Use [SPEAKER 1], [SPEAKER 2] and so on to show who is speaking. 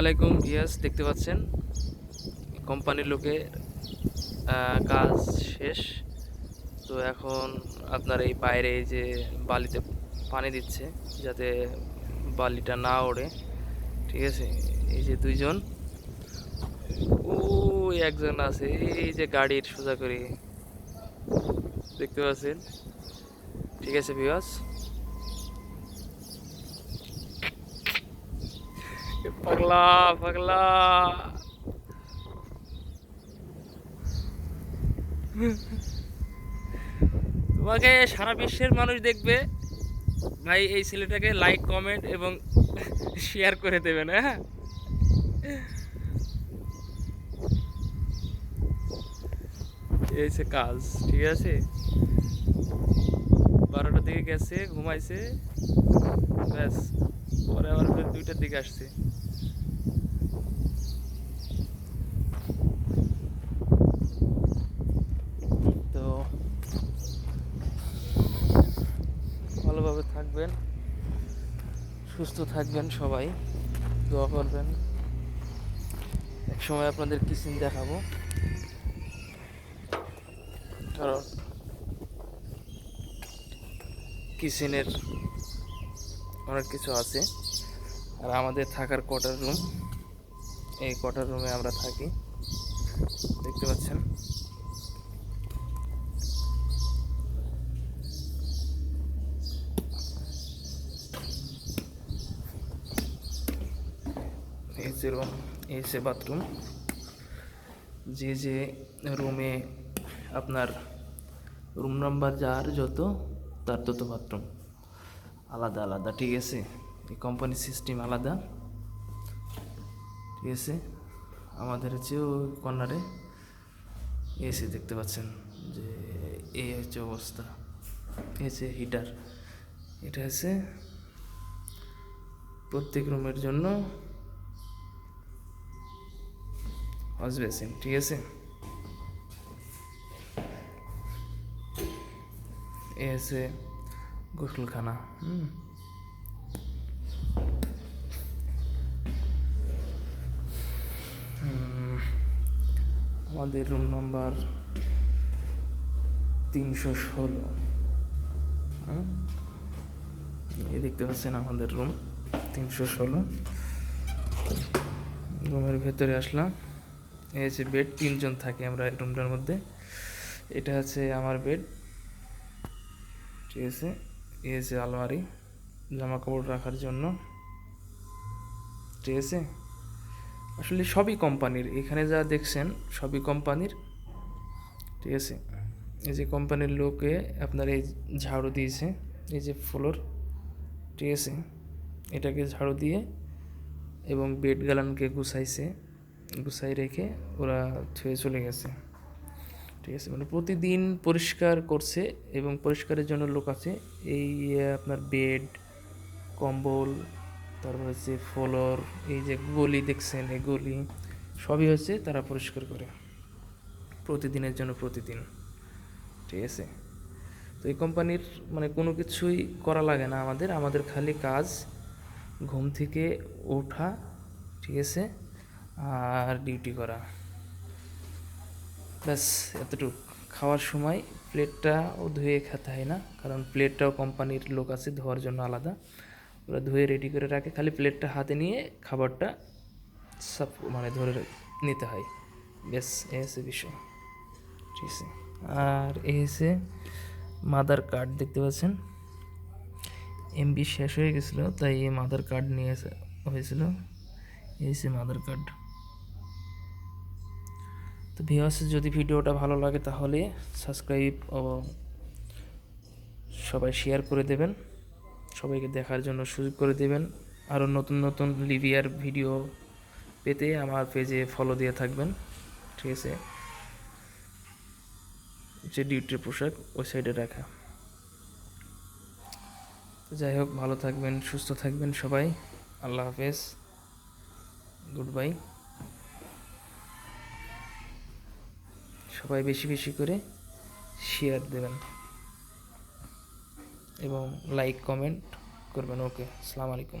[SPEAKER 1] আলাইকুম ইয়াস দেখতে পাচ্ছেন? কোম্পানির লোকে কাজ শেষ। তো এখন আপনার এই বাইরে যে বালিতে পানি দিচ্ছে, যাতে বালিটা না ওড়ে। ঠিক আছে? এই যে দুইজন। ওই একজন আছে, এই যে গাড়ির সোজা করে। দেখতে পাচ্ছেন? ঠিক আছে বিয়াস তোমাকে সারা বিশ্বের মানুষ দেখবে। ভাই, এই ছেলেটাকে লাইক কমেন্ট এবং শেয়ার করে দেবেন হ্যাঁ এই কাজ, ঠিক আছে? বারোটার দিকে গেছে, ঘুমাইছে। ব্যাস। পরে আবার ফের দুইটার দিকে আসছি। তো ভালোভাবে থাকবেন, সুস্থ থাকবেন সবাই, দোয়া করবেন। এক সময় আপনাদের কিচেন দেখাবো। কারণ কিচেনের অনেক কিছু আছে। আর আমাদের থাকার কোয়ার্টার রুম এই কোয়ার্টার রুমে আমরা থাকি। দেখতে পাচ্ছেন? এই যে রুম এই বাথরুম যে যে রুমে আপনার রুম নাম্বার যার যত, তার তত বাথরুম আলাদা আলাদা, ঠিক আছে? এই কোম্পানি সিস্টেম আলাদা। ঠিক আছে? আমাদের হচ্ছে ওই কর্নারে এসি দেখতে পাচ্ছেন যে এই হচ্ছে অবস্থা। হচ্ছে হিটার এটা হচ্ছে প্রত্যেক রুমের জন্য ওয়াশ ঠিক আছে? এ আছে গোসলখানা, হুম। আমাদের রুম নাম্বার তিনশো ষোলো এই দেখতে পাচ্ছেন আমাদের রুম তিনশো ষোলো। রুমের ভেতরে আসলাম, এই হচ্ছে বেড তিনজন থাকি আমরা রুমটার মধ্যে। এটা হচ্ছে আমার বেড ঠিক আছে। এই হচ্ছে আলমারি জামা কাপড় রাখার জন্য। ঠিক আছে? আসলে সবই কোম্পানির, এখানে যা দেখছেন সবই কোম্পানির। ঠিক আছে? এই যে কোম্পানির লোকে আপনার এই ঝাড়ু দিয়েছে, এই যে ফ্লোর। ঠিক আছে? এটাকে ঝাড়ু দিয়ে এবং বেড গালানকে গুছাইছে, গুছাই রেখে ওরা ছুঁয়ে চলে গেছে। ঠিক আছে? মানে প্রতিদিন পরিষ্কার করছে এবং পরিষ্কারের জন্য লোক আছে। এই আপনার বেড কম্বল, তারপর হচ্ছে ফ্লোর এই যে গলি দেখছেন, এই গলি, সবই হচ্ছে তারা পরিষ্কার করে। প্রতিদিনের জন্য প্রতিদিন। ঠিক আছে? তো এই কোম্পানির মানে কোনো কিছুই করা লাগে না আমাদের। আমাদের খালি কাজ ঘুম থেকে ওঠা, ঠিক আছে? আর ডিউটি করা। ব্যাস, এতটুকু। খাওয়ার সময় প্লেটটাও ধুয়ে খেতে হয় না, কারণ প্লেটটাও কোম্পানির লোক আছে, ধোয়ার জন্য আলাদা। ওরা ধুয়ে রেডি করে রাখে, খালি প্লেটটা হাতে নিয়ে খাবারটা সব মানে ধরে নিতে হয়। ব্যাস এই হচ্ছে বিষয়। ঠিক আছে। আর এই হচ্ছে মাদার কার্ড দেখতে পাচ্ছেন। এমবি শেষ হয়ে গেছিল, তাই এই মাদার কার্ড নিয়ে হয়েছিল। এই হচ্ছে মাদার কার্ড তো ভিউয়ার্স যদি ভিডিওটা ভালো লাগে তাহলে সাবস্ক্রাইব ও সবাই শেয়ার করে দেবেন। সবাইকে দেখার জন্য সুযোগ করে দেবেন। আরও নতুন নতুন লিবিয়ার ভিডিও পেতে আমার পেজে ফলো দিয়ে থাকবেন। ঠিক আছে? যে ডিউটির পোশাক, ওই সাইডে রাখা। যাই হোক, ভালো থাকবেন, সুস্থ থাকবেন সবাই। আল্লাহ হাফেজ। গুড বাই সবাই বেশি বেশি করে শেয়ার দেবেন। এবং লাইক কমেন্ট করবেন। ওকে আসসালামু আলাইকুম।